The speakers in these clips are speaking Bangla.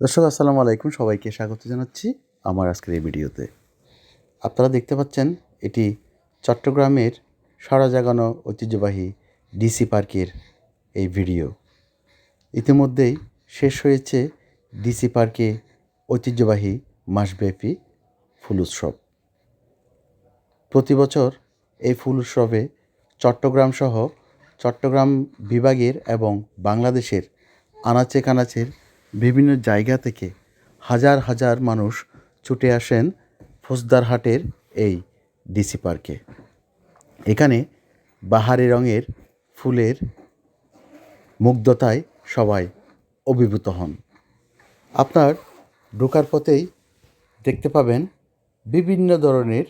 দর্শক, আসসালামু আলাইকুম। সবাইকে স্বাগত জানাচ্ছি আমার আজকের এই ভিডিওতে। আপনারা দেখতে পাচ্ছেন, এটি চট্টগ্রামের সারা জাগানো ঐতিহ্যবাহী ডিসি পার্কের এই ভিডিও। ইতিমধ্যেই শেষ হয়েছে ডিসি পার্কে ঐতিহ্যবাহী মাসব্যাপী ফুল উৎসব। প্রতি বছর এই ফুল উৎসবে চট্টগ্রাম সহ চট্টগ্রাম বিভাগের এবং বাংলাদেশের আনাচে কানাচের বিভিন্ন জায়গা থেকে হাজার হাজার মানুষ ছুটে আসেন ফৌজদারহাটের এই ডিসি পার্কে। এখানে বাহারি রঙের ফুলের মুগ্ধতায় সবাই অভিভূত হন। আপনার ঢোকার পথেই দেখতে পাবেন বিভিন্ন ধরনের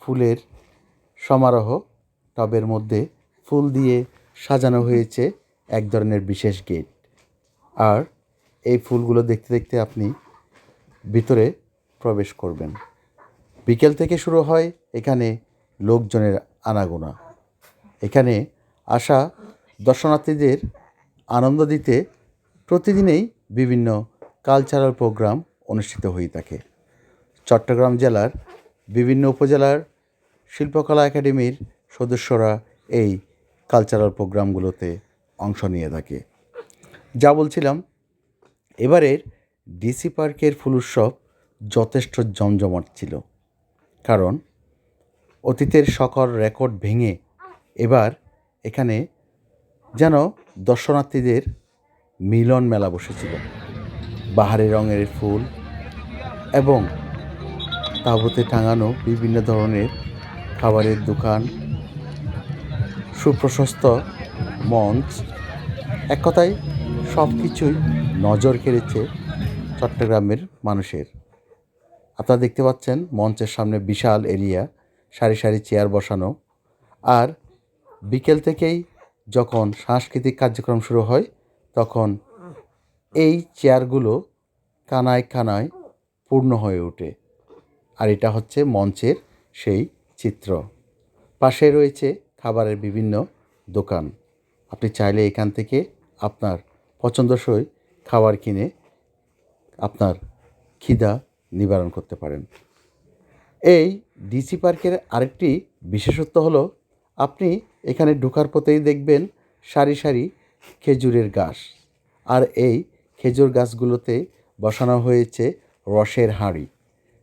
ফুলের সমারোহ। টবের মধ্যে ফুল দিয়ে সাজানো হয়েছে এক ধরনের বিশেষ গেট। আর এই ফুলগুলো দেখতে দেখতে আপনি ভিতরে প্রবেশ করবেন। বিকেল থেকে শুরু হয় এখানে লোকজনের আনাগোনা। এখানে আসা দর্শনার্থীদের আনন্দ দিতে প্রতিদিনেই বিভিন্ন কালচারাল প্রোগ্রাম অনুষ্ঠিত হয়ে থাকে। চট্টগ্রাম জেলার বিভিন্ন উপজেলার শিল্পকলা একাডেমির সদস্যরা এই কালচারাল প্রোগ্রামগুলোতে অংশ নিয়ে থাকে। যা বলছিলাম এবারের ডিসি পার্কের ফুল উৎসব যথেষ্ট জমজমাট ছিল। কারণ অতীতের সকল রেকর্ড ভেঙে এবার এখানে যেন দর্শনার্থীদের মিলন মেলা বসেছিল। বাহারি রঙের ফুল এবং তাঁবুতে টাঙানো বিভিন্ন ধরনের খাবারের দোকান, সুপ্রশস্ত মঞ্চ, এক কথায় সব কিছুই নজর কেড়েছে চট্টগ্রামের মানুষের। আপনারা দেখতে পাচ্ছেন, মঞ্চের সামনে বিশাল এরিয়া, সারি সারি চেয়ার বসানো। আর বিকেল থেকেই যখন সাংস্কৃতিক কার্যক্রম শুরু হয়, তখন এই চেয়ারগুলো কানায় কানায় পূর্ণ হয়ে ওঠে। আর এটা হচ্ছে মঞ্চের সেই চিত্র। পাশে রয়েছে খাবারের বিভিন্ন দোকান। আপনি চাইলে এখান থেকে আপনার পছন্দসই খাবার কিনে আপনার খিদা নিবারণ করতে পারেন। এই ডিসি পার্কের আরেকটি বিশেষত্ব হলো, আপনি এখানে ঢোকার পথেই দেখবেন সারি সারি খেজুরের গাছ। আর এই খেজুর গাছগুলোতে বসানো হয়েছে রসের হাঁড়ি।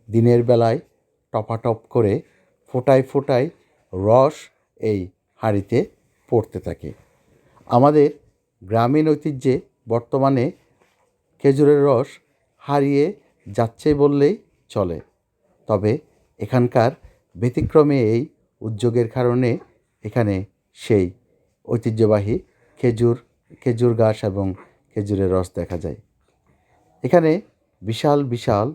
দিনের বেলায় টপাটপ করে ফোটায় ফোটায় রস এই হাঁড়িতে পড়তে থাকে। আমাদের গ্রামীণ ঐতিহ্যে বর্তমানে খেজুরের রস হারিয়ে যাচ্ছে বললেই চলে। তবে এখানকার ব্যতিক্রমে এই উদ্যোগের কারণে এখানে সেই ঐতিহ্যবাহী খেজুর খেজুর গাছ এবং খেজুরের রস দেখা যায়। এখানে বিশাল বিশাল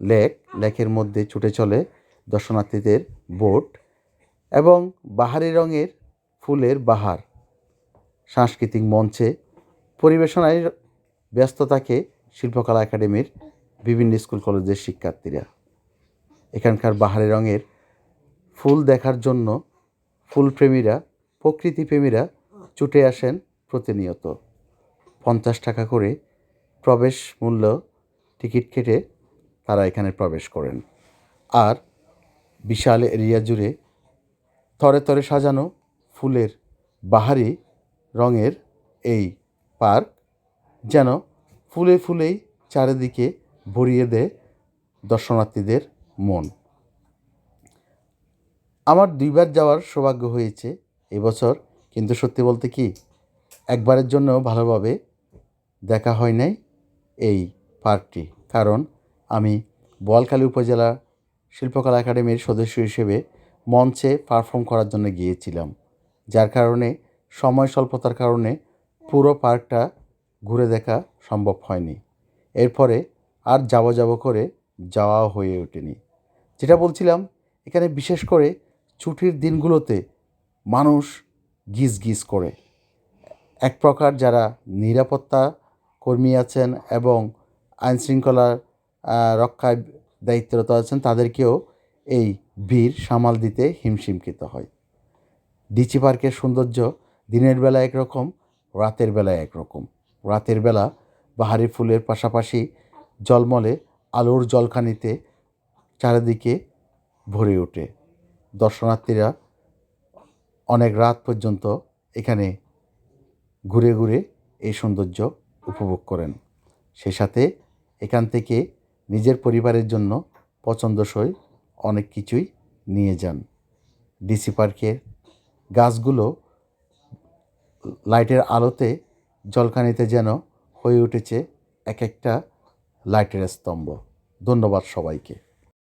লেক, লেকের মধ্যে ছুটে চলে দর্শনার্থীদের বোট এবং বাহারি রঙের ফুলের বাহার। সাংস্কৃতিক মঞ্চে পরিবেশনায় ব্যস্ত থাকে শিল্পকলা একাডেমির বিভিন্ন স্কুল কলেজের শিক্ষার্থীরা। এখানকার বাহারি রঙের ফুল দেখার জন্য ফুলপ্রেমীরা, প্রকৃতিপ্রেমীরা ছুটে আসেন প্রতিনিয়ত। পঞ্চাশ টাকা করে প্রবেশ মূল্য টিকিট কেটে তারা এখানে প্রবেশ করেন। আর বিশাল এরিয়া জুড়ে তরে তরে সাজানো ফুলের বাহারি রঙের এই পার্ক যেন ফুলে ফুলেই চারিদিকে ভরিয়ে দেয় দর্শনার্থীদের মন। আমার দুইবার যাওয়ার সৌভাগ্য হয়েছে এবছর কিন্তু সত্যি বলতে কি, একবারের জন্য ভালোভাবে দেখা হয় নাই এই পার্কটি। কারণ আমি বোয়ালখালী উপজেলা শিল্পকলা একাডেমির সদস্য হিসেবে মঞ্চে পারফর্ম করার জন্য গিয়েছিলাম, যার কারণে সময় স্বল্পতার কারণে পুরো পার্কটা ঘুরে দেখা সম্ভব হয়নি। এরপরে আর যাব যাব করে যাওয়া হয়ে ওঠেনি। যেটা বলছিলাম, এখানে বিশেষ করে ছুটির দিনগুলোতে মানুষ গিজ গিজ করে। এক প্রকার যারা নিরাপত্তা কর্মী আছেন এবং আইনশৃঙ্খলার রক্ষায় দায়িত্বরত আছেন, তাদেরকেও এই ভিড় সামাল দিতে হিমশিমকৃত হয়। ডিচি পার্কের সৌন্দর্য দিনের বেলা একরকম রাতের বেলা একরকম। রাতের বেলা বাহারি ফুলের পাশাপাশি জলমলে আলোর জলখানিতে চারিদিকে ভরে ওঠে। দর্শনার্থীরা অনেক রাত পর্যন্ত এখানে ঘুরে ঘুরে এই সৌন্দর্য উপভোগ করেন। সেই সাথে এখান থেকে নিজের পরিবারের জন্য পছন্দসই অনেক কিছুই নিয়ে যান। ডিসি পার্কের গাছগুলো লাইটের আলোতে জলখানিতে যেন হয়ে উঠেছে এক একটা লাইটের স্তম্ভ। ধন্যবাদ সবাইকে।